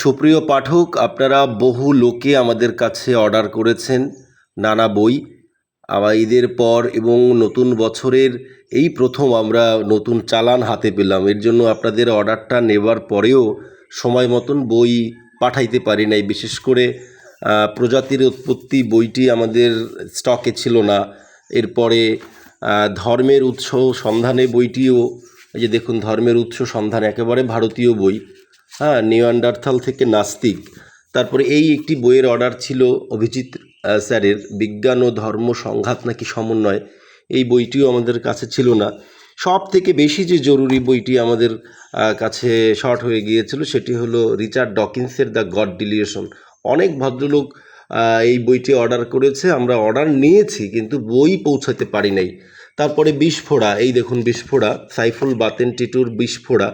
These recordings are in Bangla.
সুপ্রিয় পাঠক, আপনারা বহু লোকে আমাদের কাছে অর্ডার করেছেন নানা বই। আবার ঈদের পর এবং নতুন বছরের এই প্রথম আমরা নতুন চালান হাতে পেলাম। এর জন্য আপনাদের অর্ডারটা নেবার পরেও সময় মতন বই পাঠাইতে পারি নাই। বিশেষ করে প্রজাতির উৎপত্তি বইটি আমাদের স্টকে ছিল না। এরপরে ধর্মের উৎস সন্ধানে বইটিও, এই যে দেখুন, ধর্মের উৎস সন্ধান একেবারে ভারতীয় বই। হ্যাঁ নিওয়ান্ডারথাল থেকে নাস্তিক। তারপরে এই একটি বইয়ের অর্ডার ছিল অভিজিৎ স্যারের, বিজ্ঞান ও ধর্ম সংঘাত নাকি সমন্বয়। এই বইটিও আমাদের কাছে ছিল না। সব থেকে বেশি যে জরুরি বইটি আমাদের কাছে শর্ট হয়ে গিয়েছিল সেটি হলো রিচার্ড ডকিন্সের দ্য গড ডিলিয়েশন অনেক ভদ্রলোক এই বইটি অর্ডার করেছে, আমরা অর্ডার নিয়েছি, কিন্তু বই পৌঁছাতে পারি নাই। তারপরে বিস্ফোড়া এই দেখুন বিস্ফোড়া সাইফুল বাতেন টিটুর বিস্ফোড়া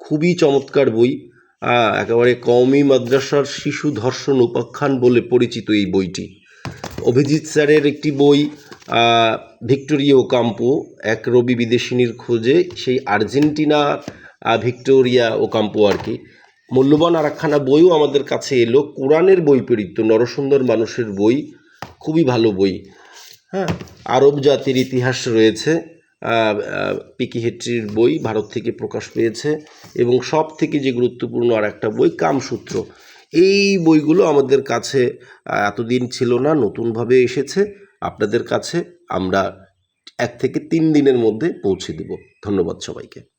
খুবই চমৎকার বই। একেবারে কওমি মাদ্রাসার শিশু ধর্ষণ উপাখ্যান বলে পরিচিত এই বইটি। অভিজিৎ স্যারের একটি বই ভিক্টোরিয়া ওকাম্পো, এক রবি বিদেশিনীর খোঁজে, সেই আর্জেন্টিনা ভিক্টোরিয়া ওকাম্পো আর কি। মূল্যবান আর একখানা বইও আমাদের কাছে এলো, কোরআনের বই প্রেরিত নরসুন্দর মানুষের বই, খুবই ভালো বই। হ্যাঁ আরব জাতির ইতিহাস রয়েছে। পিকি হেট্রির বই ভারত থেকে প্রকাশ পেয়েছে এবং সব থেকে যে গুরুত্বপূর্ণ আর একটা বই, কামসূত্র। এই বইগুলো আমাদের কাছে এতদিন ছিল না, নতুনভাবে এসেছে। আপনাদের কাছে আমরা এক থেকে তিন দিনের মধ্যে পৌঁছে দেব। ধন্যবাদ সবাইকে।